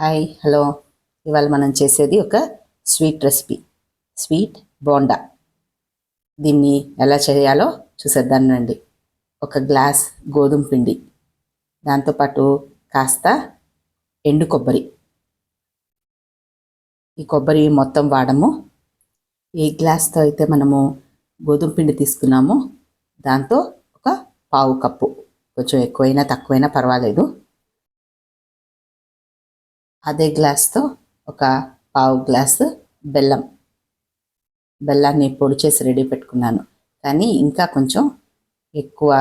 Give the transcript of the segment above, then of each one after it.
Hi hello. ఇవాళ మనం చేసేది ఒక స్వీట్ రెసిపీ. స్వీట్ బోండా. దీన్ని ఎలా చేయాలో చూసేద్దానండి ఒక గ్లాస్ గోధుమ పిండి దాంతోపాటు కాస్త ఎండు కొబ్బరి. ఈ కొబ్బరి మొత్తం వాడము. ఏ గ్లాస్తో అయితే మనము గోధుమ పిండి తీసుకున్నామో. దాంతో ఒక పావు కప్పు. కొంచెం ఎక్కువైనా తక్కువైనా పర్వాలేదు. అదే గ్లాస్తో ఒక పావు గ్లాసు బెల్లం. బెల్లాన్ని పొడి చేసి రెడీ పెట్టుకున్నాను. కానీ ఇంకా కొంచెం ఎక్కువ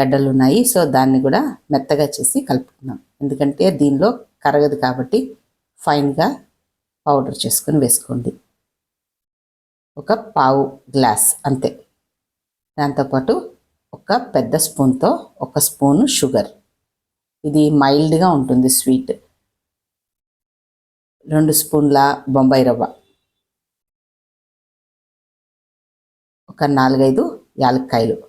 గడ్డలు ఉన్నాయి. సో దాన్ని కూడా మెత్తగా చేసి కలుపుకున్నాం. ఎందుకంటే దీనిలో కరగదు కాబట్టి ఫైన్గా పౌడర్ చేసుకొని వేసుకోండి. ఒక పావు గ్లాస్ అంతే. దాంతోపాటు ఒక పెద్ద స్పూన్తో ఒక స్పూను షుగర్. ఇది మైల్డ్గా ఉంటుంది స్వీట్. రెండు స్పూన్ల బొంబాయి రవ్వ. ఒక నాలుగైదు యాలక్కాయలు.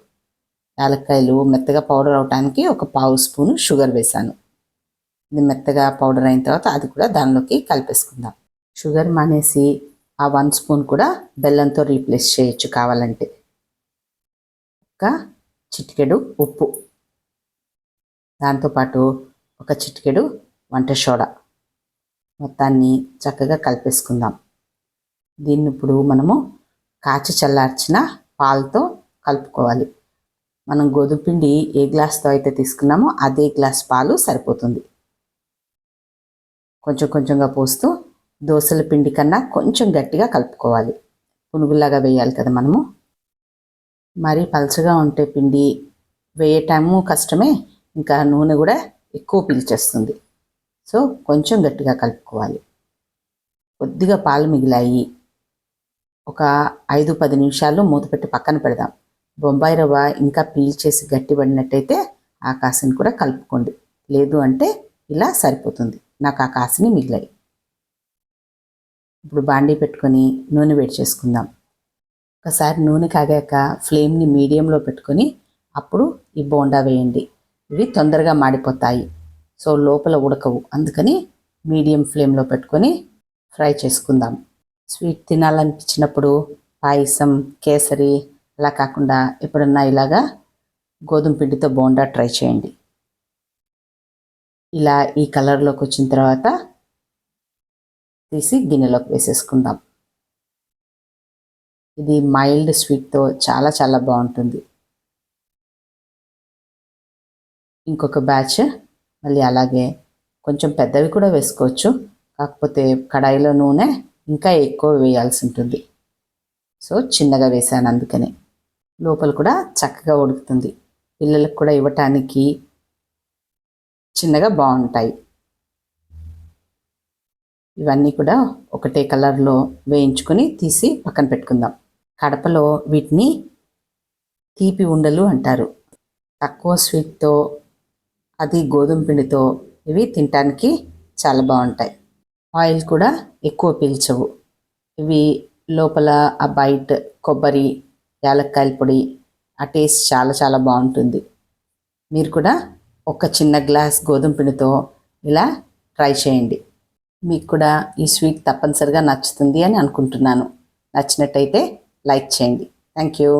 యాలక్కాయలు మెత్తగా పౌడర్ అవడానికి ఒక పావు స్పూను షుగర్ వేశాను ఇది మెత్తగా పౌడర్ అయిన తర్వాత అది కూడా దానిలోకి కలిపేసుకుందాం. షుగర్ మానేసి ఆ వన్ స్పూన్ కూడా బెల్లంతో రీప్లేస్ చేయొచ్చు కావాలంటే. ఒక చిటికెడు ఉప్పు. దాంతోపాటు ఒక చిటికెడు వంట సోడా. మొత్తాన్ని చక్కగా కలిపేసుకుందాం. దీన్ని ఇప్పుడు మనము కాచి చల్లార్చిన పాలతో కలుపుకోవాలి. మనం గోధుమ పిండి ఏ గ్లాస్తో అయితే తీసుకున్నామో అదే గ్లాస్ పాలు సరిపోతుంది. కొంచెం కొంచెంగా పోస్తూ దోశల పిండి కన్నా కొంచెం గట్టిగా కలుపుకోవాలి. పునుగులాగా వేయాలి కదా మనము. మరీ పలచగా ఉంటే పిండి వేయటము కష్టమే ఇంకా నూనె కూడా ఎక్కువ పీల్చేస్తుంది. సో కొంచెం గట్టిగా కలుపుకోవాలి. కొద్దిగా పాలు మిగిలాయి. ఒక ఐదు పది నిమిషాలు మూత పెట్టి పక్కన పెడదాం. బొంబాయి రవ్వ ఇంకా పీల్చేసి గట్టిపడినట్టయితే ఆ కాసిని కూడా కలుపుకోండి. లేదు అంటే ఇలా సరిపోతుంది. నాకు ఆ కాసిని మిగిలాయి. ఇప్పుడు బాండీ పెట్టుకొని నూనె వేడి చేసుకుందాం. ఒకసారి నూనె కాగాక ఫ్లేమ్ని మీడియంలో పెట్టుకొని అప్పుడు ఈ బోండా వేయండి. ఇవి తొందరగా మాడిపోతాయి. సో లోపల ఉడకవు. అందుకని మీడియం ఫ్లేమ్లో పెట్టుకొని ఫ్రై చేసుకుందాం. స్వీట్ తినాలనిపించినప్పుడు పాయసం కేసరి అలా కాకుండా ఎప్పుడన్నా ఇలాగా గోధుమ పిండితో బోండా ట్రై చేయండి. ఇలా ఈ కలర్లోకి వచ్చిన తర్వాత తీసి గిన్నెలోకి వేసేసుకుందాం. ఇది మైల్డ్ స్వీట్తో చాలా చాలా బాగుంటుంది. ఇంకొక బ్యాచ్ మళ్ళీ అలాగే కొంచెం పెద్దవి కూడా వేసుకోవచ్చు. కాకపోతే కడాయిలో నూనె ఇంకా ఎక్కువ వేయాల్సి ఉంటుంది. సో చిన్నగా వేసాను అందుకని. లోపల కూడా చక్కగా ఉడుకుతుంది. పిల్లలకు కూడా ఇవ్వటానికి చిన్నగా బాగుంటాయి. ఇవన్నీ కూడా ఒకటే కలర్లో వేయించుకొని తీసి పక్కన పెట్టుకుందాం. కడపలో వీటిని తీపి ఉండలు అంటారు. తక్కువ స్వీట్తో అది గోధుమ పిండితో ఇవి తినటానికి చాలా బాగుంటాయి. ఆయిల్ కూడా ఎక్కువ పీల్చవు. ఇవి లోపల ఆ బయట కొబ్బరి యాలక్కాయల పొడి ఆ టేస్ట్ చాలా చాలా బాగుంటుంది. మీరు కూడా ఒక చిన్న గ్లాస్ గోధుమ పిండితో ఇలా ట్రై చేయండి. మీకు కూడా ఈ స్వీట్ తప్పనిసరిగా నచ్చుతుంది అని అనుకుంటున్నాను. నచ్చినట్టయితే లైక్ చేయండి. Thank you.